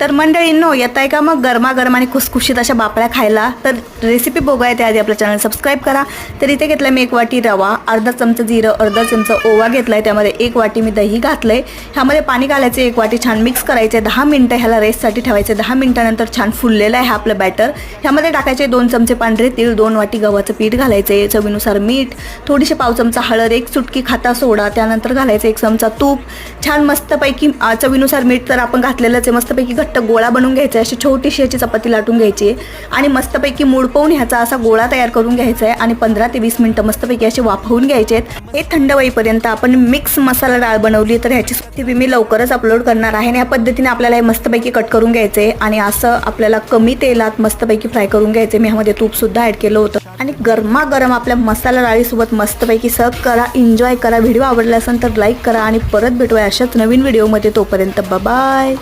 तर मंडळींनो येत आहे का मग गरमागरम आणि खुसखुशीत अशा बापड्या खायला? तर रेसिपी बघूया त्याआधी आपलं चॅनल सबस्क्राईब करा. तर इथे घेतलं मी एक वाटी रवा अर्धा चमचा जिरं अर्धा चमचा ओवा घेतला आहे त्यामध्ये एक वाटी मी दही घातलंय. ह्यामध्ये पाणी घालायचं एक वाटी छान मिक्स करायचे दहा मिनटं ह्याला रेससाठी ठेवायचे दहा मिनटानंतर छान फुललेलं आहे हा आपलं बॅटर ह्यामध्ये टाकायचे दोन चमचे पांढरे तीळ दोन वाटी गव्हाचं पीठ घालायचे चवीनुसार मीठ थोडीशी पाव चमचा हळद एक चुटकी खाता सोडा त्यानंतर घालायचं एक चमचा तूप. छान मस्तपैकी चवीनुसार मीठ तर आपण घातलेलंच आहे. मस्तपैकी घट्ट गोळा बनवून घ्यायचा आहे. अशी छोटीशी याची चपाती लाटून घ्यायची आहे. आणि मस्तपैकी मुडपवून ह्याचा असा गोळा तयार करून घ्यायचा आहे. आणि पंधरा ते वीस मिनटं मस्तपैकी असे वाफवून घ्यायचे आहेत. हे थंड होईपर्यंत आपण मिक्स मसाला डाळ बनवली तर ह्याची रेसिपी मी लवकरच अपलोड करणार आहे. आणि या पद्धतीने आपल्याला हे मस्तपैकी कट करून घ्यायचं आहे. आणि असं आपल्याला कमी तेलात मस्तपैकी फ्राय करून घ्यायचे मी ह्यामध्ये तूपसुद्धा ऍड केलं होतं. आणि गरमागरम आपल्या मसाला डाळीसोबत मस्तपैकी सर्व करा एन्जॉय करा. व्हिडिओ आवडला असेल तर लाईक करा. आणि परत भेटूया अशाच नवीन व्हिडिओमध्ये तोपर्यंत बाय